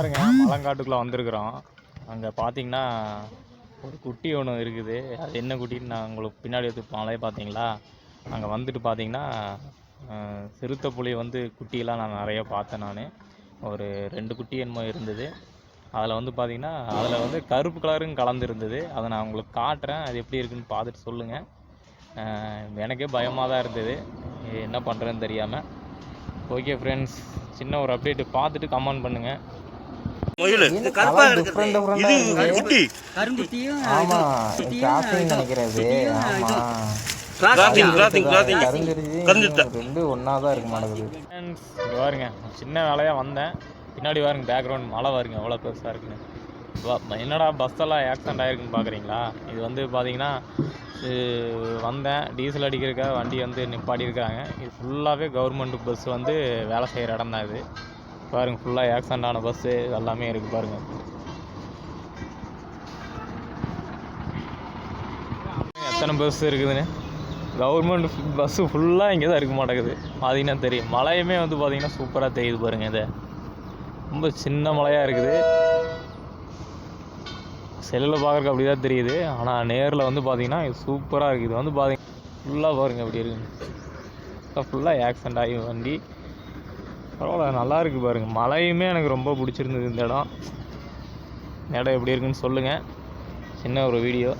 பாருங்க மலங்காட்டுக்குள்ளே வந்திருக்கிறோம். அங்கே பார்த்தீங்கன்னா ஒரு குட்டி ஒன்று இருக்குது. அது என்ன குட்டின்னு நான் உங்களுக்கு பின்னாடி எடுத்து மலையை பார்த்தீங்களா அங்கே வந்துட்டு பார்த்தீங்கன்னா சிறுத்தை புலி வந்து குட்டியெல்லாம் நான் நிறைய பார்த்தேன் நான். ஒரு ரெண்டு குட்டி என்னமோ இருந்தது. அதில் வந்து பார்த்தீங்கன்னா அதில் வந்து கருப்பு கலரும் கலந்து இருந்தது அதை நான் உங்களுக்கு காட்டுறேன். அது எப்படி இருக்குன்னு பார்த்துட்டு சொல்லுங்கள் எனக்கே பயமாக தான் இருந்தது. என்ன பண்ணுறேன்னு தெரியாமல் ஓகே ஃப்ரெண்ட்ஸ் சின்ன ஒரு அப்டேட்டு பார்த்துட்டு கமெண்ட் பண்ணுங்கள் முயல் இது கருப்பா இது குட்டி. ஆமா கிராசிங் நினைக்கிறது. ஆமா. கிராசிங் கிராசிங் கிராசிங் கருங்கரிசி கருந்துட்டா. ரெண்டு ஒண்ணா தான் இருக்க இங்கே பாருங்க. சின்ன வேலையாக வந்தேன். பின்னாடி பாருங்க பேக்ரவுண்ட் மழை பாருங்க எவ்வளோ பெருசாக இருக்குன்னு. என்னடா பஸ்ஸெல்லாம் ஆக்சிடென்ட் ஆயிருக்குன்னு பார்க்குறீங்களா இது வந்து பார்த்தீங்கன்னா வந்தேன். டீசல் அடிக்கிறதுக்காக வண்டி வந்து நிப்பாட்டியிருக்காங்க. இது ஃபுல்லாகவே கவர்மெண்ட் பஸ் வந்து வேலை செய்கிற இடம் தான் இது. பாருங்க ஃபுல்லாக ஆக்சிடென்ட் ஆன பஸ்ஸு எல்லாமே இருக்குது பாருங்க. எத்தனை பஸ் இருக்குதுன்னு? கவர்மெண்ட் பஸ்ஸு ஃபுல்லாக இங்கே தான் இருக்க மாட்டேங்குது. பார்த்திங்கன்னா தெரியும். மலையுமே வந்து பார்த்தீங்கன்னா சூப்பராக தெரியுது பாருங்கள் இதை. ரொம்ப சின்ன மலையாக இருக்குது. செல்லில் பார்க்குறக்கு அப்படி தான் தெரியுது. ஆனால் நேரில் வந்து பார்த்தீங்கன்னா இது சூப்பராக இருக்குது. இது வந்து பார்த்தீங்கன்னா ஃபுல்லாக பாருங்க அப்படி இருக்குன்னு ஃபுல்லாக ஆக்சிடென்ட் ஆகி வண்டி பரவாயில்ல நல்லா இருக்குது பாருங்கள் மலையுமே எனக்கு ரொம்ப பிடிச்சிருந்தது இந்த இடம். இந்த இடம் எப்படி இருக்குன்னு சொல்லுங்கள் சின்ன ஒரு வீடியோ.